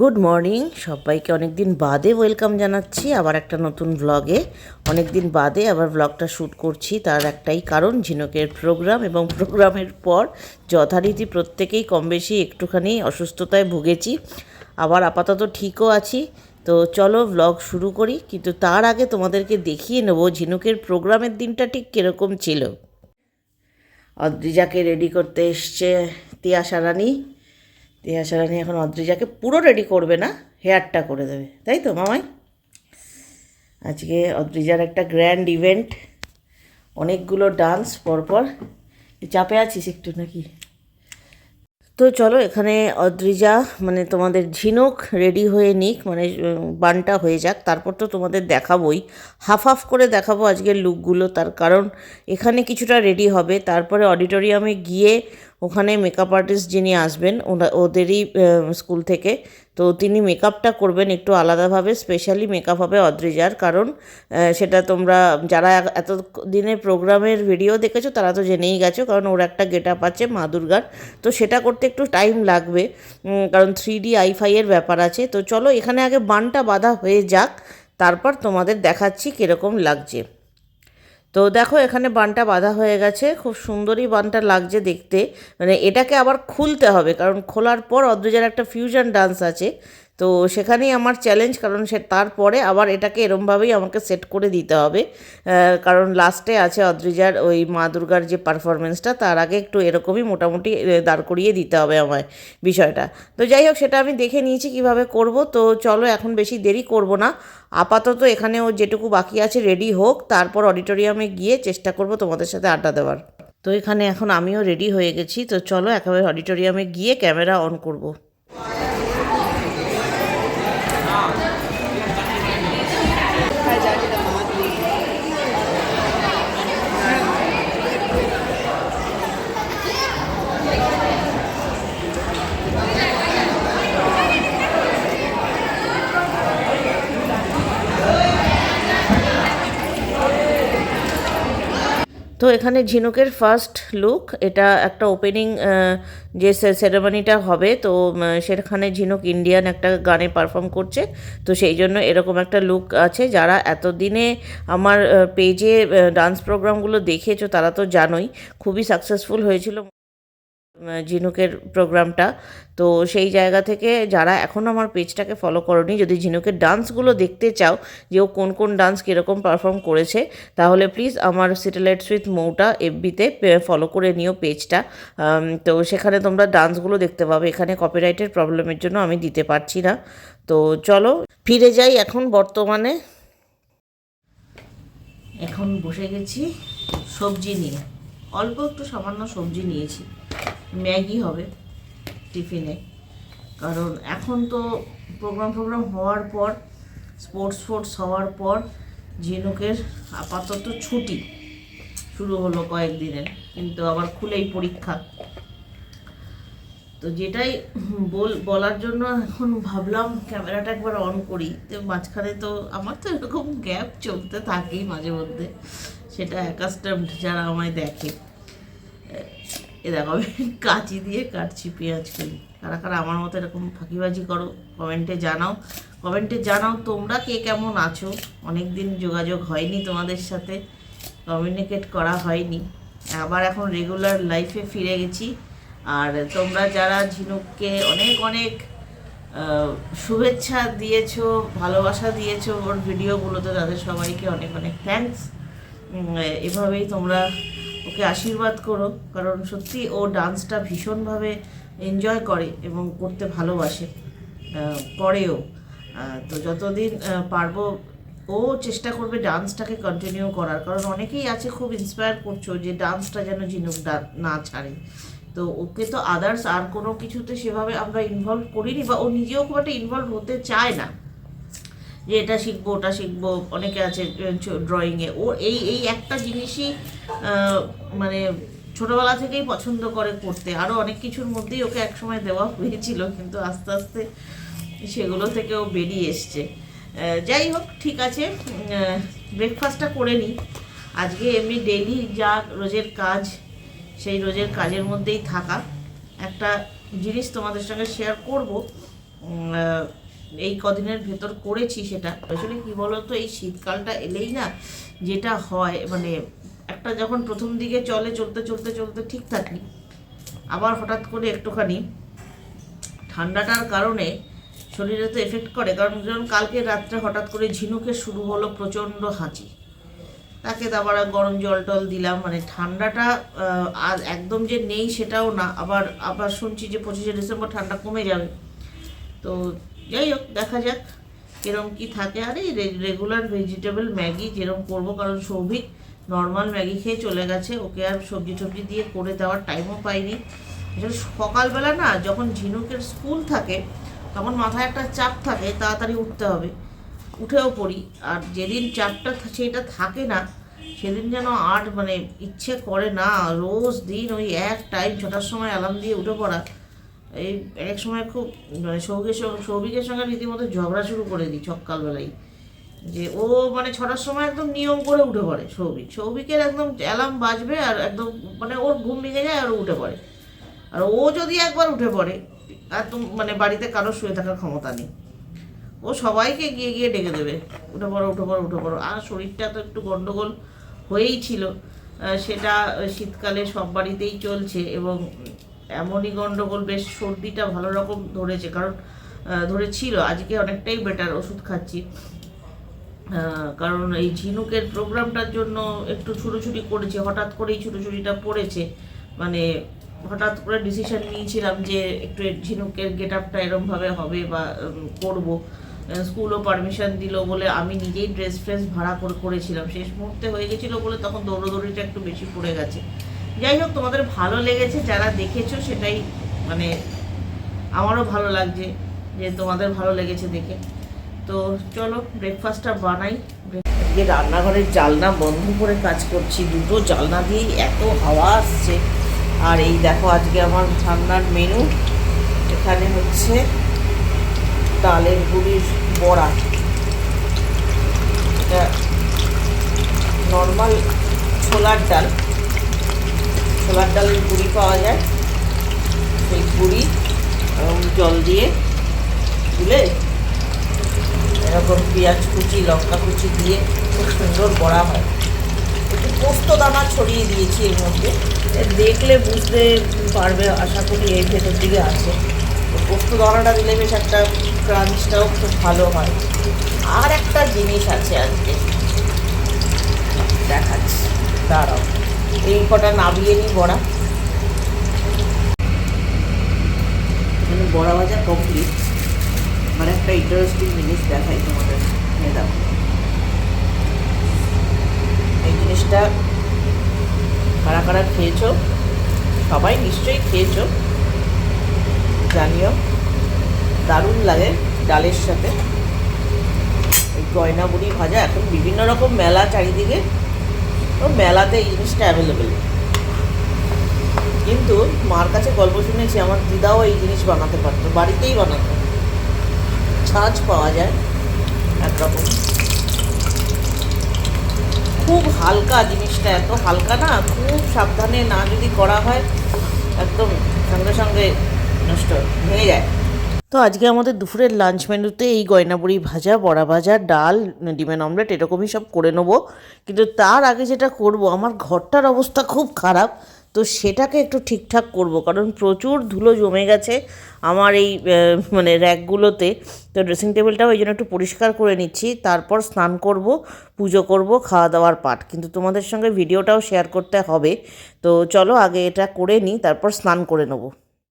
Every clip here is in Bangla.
গুড মর্নিং সবাইকে অনেক দিন বাদে ওয়েলকাম জানাচ্ছি আবার একটা নতুন ব্লগে অনেক দিন বাদে আবার ব্লগটা শ্যুট করছি, তার একটাই কারণ ঝিনুকের প্রোগ্রাম এবং প্রোগ্রামের পর যথারীতি প্রত্যেকেই কম বেশি একটুখানি অসুস্থতায় ভুগেছি। আবার আপাতত ঠিকও আছি। তো চলো ব্লগ শুরু করি, কিন্তু তার আগে তোমাদেরকে দেখিয়ে নেব ঝিনুকের প্রোগ্রামের দিনটা ঠিক কীরকম ছিল। অদ্রিজাকে রেডি করতে এসছে তিয়াশা রানী তিয়াশা রানী এখন অদ্রিজাকে পুরো রেডি করবে না হেয়ারটা করে দেবে, তাই তো মামাই? আজকে অদ্রিজার একটা গ্র্যান্ড ইভেন্ট অনেকগুলো ডান্স পরপর। চাপে আছিস একটু নাকি? তো চলো এখানে অদ্রিজা মানে তোমাদের ঝিনুক রেডি হয়ে নিক মানে বানটা হয়ে যাক। তারপর তো তোমাদের দেখাবোই। হাফ হাফ করে দেখাবো আজকের লুকগুলো তার কারণ এখানে কিছুটা রেডি হবে। তারপরে অডিটোরিয়ামে গিয়ে ওখানে মেকআপ আর্টিস্ট যিনি আসবেন, ওনা ওদেরই স্কুল থেকে। তো তিনি মেকআপটা করবেন একটু আলাদাভাবে স্পেশালি মেকআপ হবে অদ্রিজার কারণ সেটা তোমরা যারা এত দিনের প্রোগ্রামের ভিডিও দেখেছ, তারা তো জেনেই গেছো, কারণ ওর একটা গেট আপ আছে, মা দুর্গার। তো সেটা করতে একটু টাইম লাগবে। কারণ থ্রি ডি আইফাইয়ের ব্যাপার আছে। তো চলো এখানে আগে বানটা বাঁধা হয়ে যাক, তারপর তোমাদের দেখাচ্ছি কীরকম লাগছে। তো দেখো, এখানে বানটা বাঁধা হয়ে গেছে। খুব সুন্দরই বানটা লাগছে দেখতে। মানে এটাকে আবার খুলতে হবে, কারণ খোলার পর অদ্রজার একটা ফিউশন ডান্স আছে। তো সেখানেই আমার চ্যালেঞ্জ কারণ সে তারপরে আবার এটাকে এরমভাবেই আমাকে সেট করে দিতে হবে। কারণ লাস্টে আছে অদ্রিজার ওই মা দুর্গার যে পারফরমেন্সটা তার আগে একটু এরকমই মোটামুটি দাঁড় করিয়ে দিতে হবে আমায় বিষয়টা। তো যাই হোক, সেটা আমি দেখে নিয়েছি কীভাবে করব। তো চলো, এখন বেশি দেরি করব না। আপাতত এখানেও যেটুকু বাকি আছে রেডি হোক, তারপর অডিটোরিয়ামে গিয়ে চেষ্টা করব তোমাদের সাথে আড্ডা দেওয়ার। তো এখানে এখন আমিও রেডি হয়ে গেছি। তো চলো, একেবারে অডিটোরিয়ামে গিয়ে ক্যামেরা অন করব। তো এখানে ঝিনুকের ফার্স্ট লুক এটা একটা ওপেনিং যে সেরেমনিটা হবে, তো সেখানে ঝিনুক ইন্ডিয়ান একটা গানে পারফর্ম করছে, তো সেই জন্য এরকম একটা লুক আছে। যারা এতদিনে আমার পেজে ডান্স প্রোগ্রামগুলো দেখেছ, তারা তো জানোই, খুবই সাকসেসফুল হয়েছিল। ঝিনুকের প্রোগ্রামটা। তো সেই জায়গা থেকে যারা এখনও আমার পেজটাকে ফলো করনি, যদি ঝিনুকের ডান্সগুলো দেখতে চাও যে ও কোন কোন ডান্স কীরকম পারফর্ম করেছে, তাহলে প্লিজ আমার সিটেলাইটস উইথ মৌটা এফবিতে ফলো করে নিও পেজটা। তো সেখানে তোমরা ডান্সগুলো দেখতে পাবে। এখানে কপিরাইটের প্রবলেমের জন্য আমি দিতে পারছি না। তো চলো, ফিরে যাই এখন বর্তমানে। এখন বসে গেছি সবজি নিয়ে। অল্প একটু সামান্য সবজি নিয়েছি। ম্যাগি হবে টিফিনে। কারণ এখন তো প্রোগ্রাম প্রোগ্রাম হওয়ার পর স্পোর্টস ফোর্টস হওয়ার পর, ঝিনুকের আপাতত ছুটি শুরু হলো কয়েকদিনের, কিন্তু আবার খুলেই পরীক্ষা। তো যেটাই বল, বলার জন্য এখন ভাবলাম ক্যামেরাটা একবার অন করি। তো মাঝখানে তো আমার তো এরকম গ্যাপ চলতে থাকেই মাঝে মধ্যে। সেটা অ্যাকাস্টামড যারা আমায় দেখে। এ দেখো, আমি কাঁচি দিয়ে কাটছি পেঁয়াজ করি কারা কারা আমার মতো এরকম ফাঁকিবাজি করো কমেন্টে জানাও। কমেন্টে জানাও তোমরা কে কেমন আছো। অনেক দিন যোগাযোগ হয়নি তোমাদের সাথে কমিউনিকেট করা হয়নি। আবার এখন রেগুলার লাইফে ফিরে গেছি। আর তোমরা যারা ঝিনুককে অনেক অনেক শুভেচ্ছা দিয়েছ, ভালোবাসা দিয়েছ ওর ভিডিওগুলোতে তাদের সবাইকে অনেক অনেক থ্যাঙ্কস এভাবেই তোমরা ওকে আশীর্বাদ করো, কারণ সত্যি ও ডান্সটা ভীষণভাবে এনজয় করে এবং করতে ভালোবাসে করেও। তো যতদিন পারব, ও চেষ্টা করবে ডান্সটাকে কন্টিনিউ করার। কারণ অনেকেই আছে খুব ইন্সপায়ার করছ যে ডান্সটা যেন ঝিনুক না ছাড়ে। তো ওকে তো আদার্স আর কোনো কিছুতে সেভাবে আমরা ইনভলভ করিনি বা ও নিজেও খুব একটা ইনভলভ হতে চায় না। যে এটা শিখব, ওটা শিখব, অনেকে আছে ড্রয়িংয়ে ও এই এই একটা জিনিসই মানে ছোটবেলা থেকেই পছন্দ করে করতে। আরও অনেক কিছুর মধ্যেই ওকে একসময় দেওয়া হয়েছিল, কিন্তু আস্তে আস্তে সেগুলো থেকে ও বেরিয়ে এসছে। যাই হোক, ঠিক আছে। ব্রেকফাস্টটা করে নিই আজকে এমনি ডেইলি যা রোজের কাজ, সেই রোজের কাজের মধ্যেই থাকা। একটা জিনিস তোমাদের সঙ্গে শেয়ার করব। এই কদিনের ভেতর করেছি সেটা। আসলে কি বলতো, এই শীতকালটা এলেই না যেটা হয় মানে একটা যখন প্রথম দিকে চলে চলতে চলতে চলতে ঠিক থাকি, আবার হঠাৎ করে একটুখানি ঠান্ডাটার কারণে শরীরে তো এফেক্ট করে, কারণ যেমন কালকে রাত্রে হঠাৎ করে ঝিনুকের শুরু হলো প্রচণ্ড হাঁচি। তাকে তো আবার গরম জল টল দিলাম মানে ঠান্ডাটা আর একদম যে নেই সেটাও না, আবার আবার শুনছি যে পঁচিশে ডিসেম্বর ঠান্ডা কমে যাবে। তো যাই হোক, দেখা যাক কিরম কি থাকে। আর এই রেগুলার ভেজিটেবল ম্যাগি যেরকম করব, কারণ সৌভিক নর্মাল ম্যাগি খেয়ে চলে গেছে। ওকে আর সবজি টবজি দিয়ে করে দেওয়ার টাইমও পাইনি। আসলে সকালবেলা না, যখন ঝিনুকের স্কুল থাকে, তখন মাথায় একটা চাপ থাকে, তাড়াতাড়ি উঠতে হবে। উঠেও পড়ি। আর যেদিন চাপটা সেইটা থাকে না, সেদিন যেন আর মানে ইচ্ছে করে না। রোজ দিন ওই এক টাইম ছটার সময় অ্যালার্ম দিয়ে উঠে পড়া। এই এক সময় খুব মানে সৌভিকের সঙ্গে সৌভিকের সঙ্গে রীতিমতো ঝগড়া শুরু করে দিই সকালবেলায়। যে ও মানে ছটার সময় একদম নিয়ম করে উঠে পড়ে, সৌভিক। সৌভিকের একদম অ্যালার্ম বাজবে আর একদম মানে ওর ঘুম ভেঙে যায় আর উঠে পড়ে। আর ও যদি একবার উঠে পড়ে আর তুম মানে বাড়িতে কারও শুয়ে থাকার ক্ষমতা নেই। ও সবাইকে গিয়ে গিয়ে ডেকে দেবে, উঠে পড়ো উঠে পড়ো উঠে পড়ো। আর শরীরটা তো একটু গন্ডগোল হয়েই ছিল। সেটা শীতকালে সব বাড়িতেই চলছে এবং এমনই গন্ডগোল, বেশ সর্দিটা ভালো রকম ধরেছে, কারণ ধরেছিল, আজকে অনেকটাই বেটার ওষুধ খাচ্ছি। কারণ এই ঝিনুকের প্রোগ্রামটার জন্য একটু ছুটোছুটি করেছে, হঠাৎ করেই ছুটোছুটিটা পড়েছে। মানে হঠাৎ করে ডিসিশন নিয়েছিলাম যে একটু ঝিনুকের গেট আপটা এরমভাবে হবে বা করব। স্কুলও পারমিশন দিল বলে আমি নিজেই ড্রেস ফ্রেস ভাড়া করে করেছিলাম। শেষ মুহূর্তে হয়ে গেছিল বলে তখন দৌড়োদৌড়িটা একটু বেশি পড়ে গেছে। যাই হোক, তোমাদের ভালো লেগেছে, যারা দেখেছ সেটাই মানে আমারও ভালো লাগছে যে তোমাদের ভালো লেগেছে দেখে। তো চলো ব্রেকফাস্টটা বানাই। আজকে রান্নাঘরের জালনা বন্ধ করে কাজ করছি, দুটো জালনা দিয়েই এত হাওয়া আসছে। আর এই দেখো, আজকে আমার ঠান্ডার মেনু এখানে হচ্ছে ডালের গুড়ির বড়া। এটা নর্মাল ছোলার ডাল। ছোলার ডালের গুঁড়ি পাওয়া যায়। সেই গুঁড়ি জল দিয়ে তুলে এরকম পেঁয়াজ কুচি, লঙ্কা কুচি দিয়ে খুব সুন্দর বড়া হয়। একটু পোস্ত দানা ছড়িয়ে দিয়েছি এর মধ্যে। দেখলে বুঝতে পারবে, আশা করি এই ভেতর দিকে আছে। পোস্ত দানাটা দিলে বেশ একটা ক্রাঞ্চটাও খুব ভালো হয়। আর একটা জিনিস আছে আজকে। দেখাচ্ছি। দাঁড়াও। এই কটা নাবিয়ে নিই বড়া। মানে বড়া ভাজা কমপ্লিট মানে একটা ইন্টারেস্টিং জিনিস দেখাই তোমাদের। নিয়ে এই জিনিসটা কারা কারা খেয়েছো? সবাই নিশ্চয়ই খেয়েছো। জানিও। দারুণ লাগে ডালের সাথে। এই গয়না বুড়ি ভাজা। এখন বিভিন্ন রকম মেলা চারিদিকে তো মেলাতে এই জিনিসটা অ্যাভেলেবেল কিন্তু মার কাছে গল্প শুনেছি, আমার দিদাও এই জিনিস বানাতে পারতো, বাড়িতেই বানাতো। ছাঁচ পাওয়া যায়, একরকম। খুব হালকা জিনিসটা, এত হালকা না, খুব সাবধানে না যদি করা হয়, একদম সঙ্গে সঙ্গে নষ্ট ভেঙে যায়। তো আজকে আমাদের দুপুরের লাঞ্চ মেনুতে এই গয়নাবড়ি ভাজা, বড়া ভাজা, ডাল, ডিমের অমলেট এরকমই সব করে নেব। কিন্তু তার আগে যেটা করব, আমার ঘরটার অবস্থা খুব খারাপ, তো সেটাকে একটু ঠিকঠাক করব। কারণ প্রচুর ধুলো জমে গেছে আমার এই মানে র্যাকগুলোতে। তো ড্রেসিং টেবিলটাও এই জন্য একটু পরিষ্কার করে নিচ্ছি। তারপর স্নান করব, পুজো করব, খাওয়া দাওয়ার পাট কিন্তু তোমাদের সঙ্গে ভিডিওটাও শেয়ার করতে হবে। তো চলো আগে এটা করে নিই, তারপর স্নান করে নেব।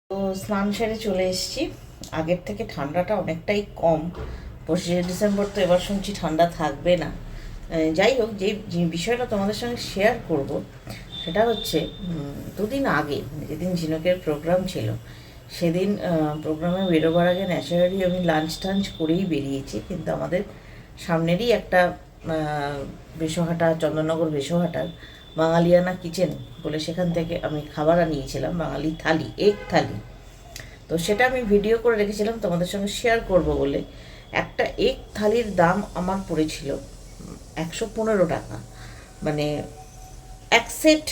তো স্নান সেরে চলে এসেছি। আগের থেকে ঠান্ডাটা অনেকটাই কম। পঁচিশে ডিসেম্বর তো এবার শুনছি ঠান্ডা থাকবে না। যাই হোক, যে বিষয়টা তোমাদের সঙ্গে শেয়ার করব, সেটা হচ্ছে দুদিন আগে যেদিন ঝিনুকের প্রোগ্রাম ছিল, সেদিন প্রোগ্রামে বেরোবার আগে ন্যাচারালি আমি লাঞ্চ টাঞ্চ করেই বেরিয়েছি, কিন্তু আমাদের সামনেরই একটা বেশহাটা চন্দননগর বেশহাটার বাঙালিয়ানা কিচেন বলে সেখান থেকে আমি খাবার আনিয়েছিলাম, বাঙালি থালি এক থালি। তো সেটা আমি ভিডিও করে রেখেছিলাম, তোমাদের সঙ্গে শেয়ার করব বলে। একটা এক থালির দাম আমার পড়েছিল একশো পনেরো টাকা। মানে এক সেট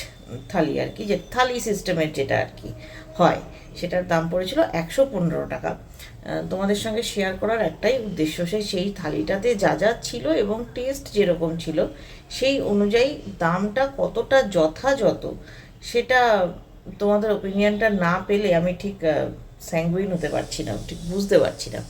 থালি আর কি, যে থালি সিস্টেমের যেটা আর কি হয়, সেটার দাম পড়েছিল একশো পনেরো টাকা। তোমাদের সঙ্গে শেয়ার করার একটাই উদ্দেশ্য সেই সেই থালিটাতে যা যা ছিল এবং টেস্ট যেরকম ছিল, সেই অনুযায়ী দামটা কতটা যথাযথ, সেটা তোমাদের ওপিনিয়নটা না পেলে আমি ঠিক স্যাঙ্গুইন হতে পারছি না ঠিক বুঝতে পারছি না।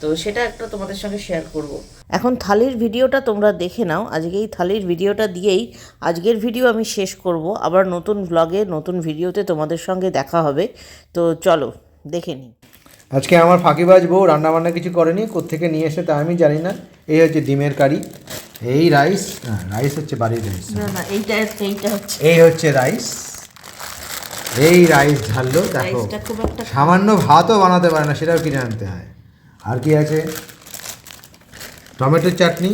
তো সেটা একটা তোমাদের সঙ্গে শেয়ার করব। এখন থালির ভিডিওটা তোমরা দেখে নাও। আজকে এই থালির ভিডিওটা দিয়েই আজকের ভিডিও আমি শেষ করব। আবার নতুন ব্লগে নতুন ভিডিওতে তোমাদের সঙ্গে দেখা হবে। তো চলো দেখে নিই। আজকে আমার ফাঁকিবাজ বউ রান্নাবান্না কিছু করেনি কোত্থেকে নিয়ে এসে তা আমি জানি না। এই হচ্ছে ডিমের কারি এই রাইস না রাইস হচ্ছে বাড়ির রাইস না না এইটা এইটা হচ্ছে এই হচ্ছে রাইস এই রাইস ঝাললো দেখো। রাইসটা খুব একটা সামান্য ভাতও বানাতে পারে না সেটাও কিনে আনতে হয়। আর কি আছে? টমেটোর চাটনি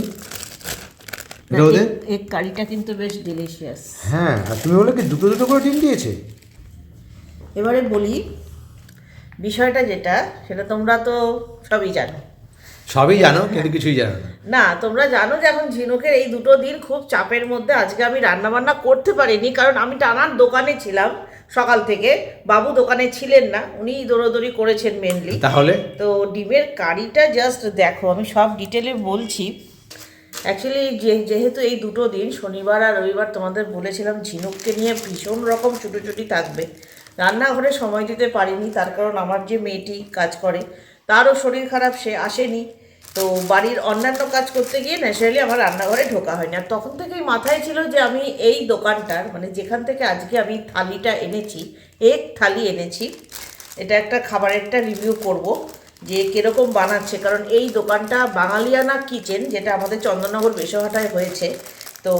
এটা ওদের এই কারিটা কিন্তু বেশ ডিলিশিয়াস হ্যাঁ আর তুমি বলে কি দুটো দুটো করে ডিম দিয়েছে? এবারে বলি বিষয়টা যেটা সেটা তোমরা তো সবই জানো। সবই জানো কিন্তু কিছুই জানো না। না তোমরা জানো যে এখন ঝিনুকের এই দুটো দিন খুব চাপের মধ্যে আজকে আমি রান্না বান্না করতে পারিনি কারণ আমি টানার দোকানে ছিলাম। সকাল থেকে। বাবু দোকানে ছিলেন না উনি দৌড়োদৌড়ি করেছেন মেনলি তাহলে? তো ডিমের কারিটা জাস্ট দেখো আমি সব ডিটেলে বলছি। অ্যাকচুয়ালি যে যেহেতু এই দুটো দিন শনিবার আর রবিবার তোমাদের বলেছিলাম ঝিনুককে নিয়ে ভীষণ রকম ছুটোছুটি থাকবে। রান্নাঘরে সময় দিতে পারিনি তার কারণ আমার যে মেয়েটি কাজ করে তারও শরীর খারাপ সে আসেনি। তো বাড়ির অন্যান্য কাজ করতে গিয়ে ন্যাচারালি আমার রান্নাঘরে ঢোকা হয়নি। আর তখন থেকেই মাথায় ছিল যে আমি এই দোকানটার মানে যেখান থেকে আজকে আমি থালিটা এনেছি, এক থালি এনেছি, এটা একটা খাবারেরটা রিভিউ করব, যে কীরকম বানাচ্ছে। কারণ এই দোকানটা বাঙালিয়ানা কিচেন যেটা আমাদের চন্দননগর বেশহাটায় হয়েছে। তো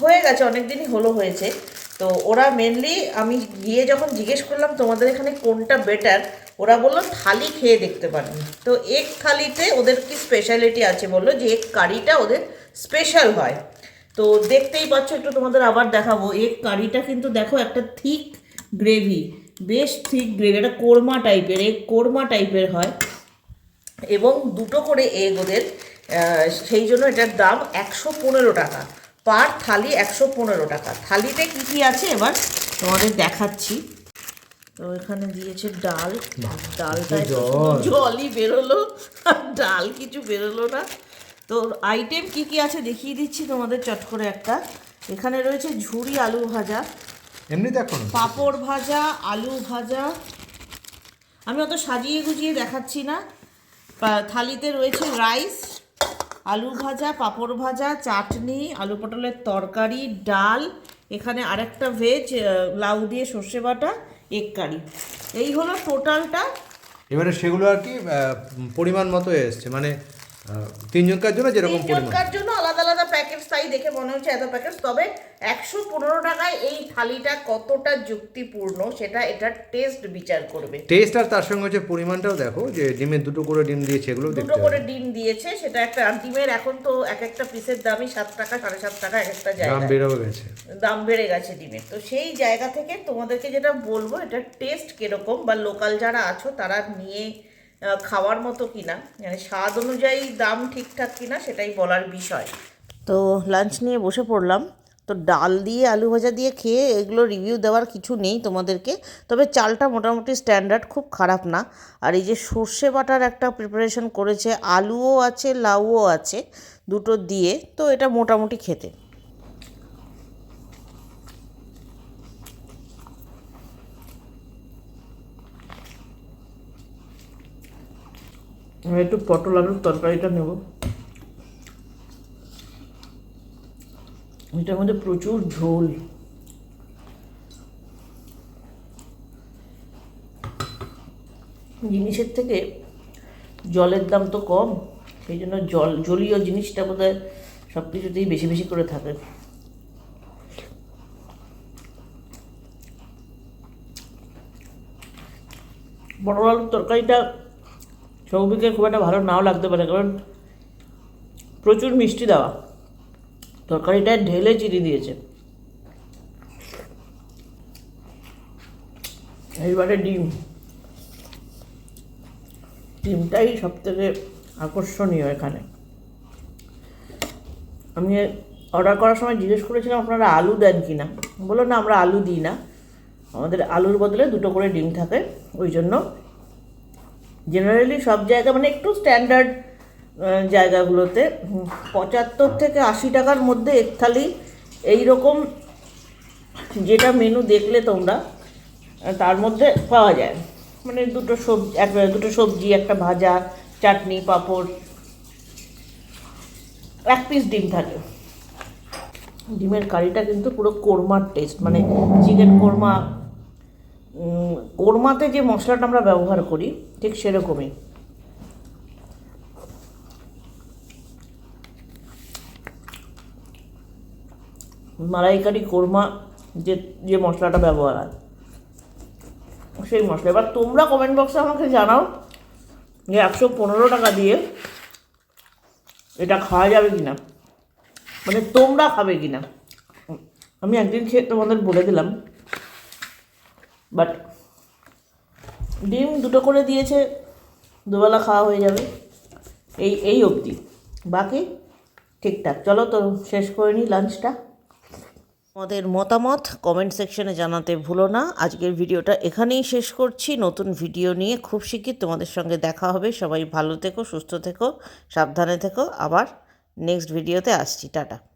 হয়ে গেছে অনেক দিনই হলো হয়েছে। তো ওরা মেনলি আমি গিয়ে যখন জিজ্ঞেস করলাম, তোমাদের এখানে কোনটা বেটার ওরা বলল থালি খেয়ে দেখতে পারেন তো এক থালিতে ওদের কি স্পেশালিটি আছে বলল যে এক কারিটা ওদের স্পেশাল হয়। তো দেখতেই পাচ্ছ, একটু তোমাদের আবার দেখাবো। এক কারিটা কিন্তু দেখো একটা থিক গ্রেভি বেশ থিক গ্রেভি এটা কোরমা টাইপের এক কোরমা টাইপের হয়। এবং দুটো করে এগ ওদের সেই জন্য এটার দাম একশো পনেরো টাকা। পার থালি একশো পনেরো টাকা। থালিতে কী কী আছে? এবার তোমাদের দেখাচ্ছি। তো এখানে দিয়েছে ডাল। ডালটা জলই বেরোলো। আর ডাল কিছু বেরোলো না। তো আইটেম কি কি আছে দেখিয়ে দিচ্ছি তোমাদের চট করে একটা। এখানে রয়েছে ঝুরি আলু ভাজা। এমনি দেখো পাঁপড় ভাজা আলু ভাজা। আমি অত সাজিয়ে গুজিয়ে দেখাচ্ছি না। থালিতে রয়েছে রাইস আলু ভাজা পাঁপড় ভাজা চাটনি আলু পটলের তরকারি ডাল। এখানে আরেকটা ভেজ লাউ দিয়ে সর্ষে বাটা। এগ কারি এই হলো টোটালটা এবারে সেগুলো আর কি পরিমাণ মতো এসছে। মানে তিনজনকার জন্য যেরকম তিনজনকার জন্য আলাদা আলাদা প্যাকেট তাই দেখে মনে হচ্ছে এত প্যাকেট তবে একশো পনেরো টাকায় এই থালিটা কতটা যুক্তিপূর্ণ সেটা এটার টেস্ট বিচার করবে। টেস্ট আর তার সঙ্গে হচ্ছে পরিমাণটাও দেখো যে ডিমের দুটো করে ডিম দিয়েছে এগুলো দুটো করে ডিম দিয়েছে সেটা একটা আর ডিমের এখন তো এক একটা পিসের দামই সাত টাকা সাড়ে সাত টাকা এক একটা জায়গা দাম বেড়েও গেছে। দাম বেড়ে গেছে ডিমের। তো সেই জায়গা থেকে তোমাদেরকে যেটা বলব এটা টেস্ট কীরকম বা লোকাল যারা আছো তারা নিয়ে খাওয়ার মতো কিনা মানে স্বাদ অনুযায়ী দাম ঠিকঠাক কিনা সেটাই বলার বিষয়। তো লাঞ্চ নিয়ে বসে পড়লাম। তো ডাল দিয়ে আলু ভাজা দিয়ে খেয়ে এগুলো রিভিউ দেওয়ার কিছু নেই তোমাদেরকে। তবে চালটা মোটামুটি স্ট্যান্ডার্ড খুব খারাপ না। আর এই যে সর্ষে বাটার একটা প্রিপারেশন করেছে, আলুও আছে, লাউও আছে, দুটো দিয়ে, তো এটা মোটামুটি খেতে। আমি একটু পটল আলুর তরকারিটা নেব। এটার মধ্যে প্রচুর ঝোল। জিনিসের থেকে জলের দাম তো কম, সেই জন্য জল, জলীয় জিনিসটা বোধ হয় সব কিছুতেই বেশি বেশি করে থাকে। পটল আলুর তরকারিটা সৌভিকের খুব একটা ভালো নাও লাগতে পারে, কারণ প্রচুর মিষ্টি দেওয়া। তরকারিটা ঢেলে চিনি দিয়েছে। এইবারে ডিম। ডিমটাই সব থেকে আকর্ষণীয় এখানে। আমি অর্ডার করার সময় জিজ্ঞেস করেছিলাম, আপনারা আলু দেন কি না বলল, না, আমরা আলু দিই না। আমাদের আলুর বদলে দুটো করে ডিম থাকে, ওই জন্য জেনারেলি সব জায়গা মানে একটু স্ট্যান্ডার্ড জায়গাগুলোতে। পঁচাত্তর থেকে আশি টাকার মধ্যে এক থালি, এইরকম যেটা মেনু দেখলে তোমরা তার মধ্যে পাওয়া যায়। মানে দুটো সবজি, এক, দুটো সবজি, একটা ভাজা, চাটনি, পাঁপড়, এক পিস ডিম থাকে। ডিমের কারিটা কিন্তু পুরো কোরমার টেস্ট মানে চিকেন কোরমা কোরমাতে যে মশলাটা আমরা ব্যবহার করি, ঠিক সেরকমই। মালাইকারি কোরমা যে যে মশলাটা ব্যবহার হয়। সেই মশলা। এবার তোমরা কমেন্ট বক্সে আমাকে জানাও যে একশো পনেরো টাকা দিয়ে এটা খাওয়া যাবে কি না মানে তোমরা খাবে কি না আমি একদিন খেয়ে তোমাদের বলে দিলাম। বাট ডিম দুটো করে দিয়েছে, দুবেলা খাওয়া হয়ে যাবে। এই এই অবধি। বাকি, ঠিকঠাক। চলো তো, শেষ করে নিই লাঞ্চটা। তোমাদের মতামত কমেন্ট সেকশনে জানাতে ভুলো না। আজকের ভিডিওটা এখানেই শেষ করছি। নতুন ভিডিও নিয়ে খুব শিগগির তোমাদের সঙ্গে দেখা হবে। সবাই ভালো থেকো, সুস্থ থেকো, সাবধানে থেকো। আবার নেক্সট ভিডিওতে আসছি। টাটা।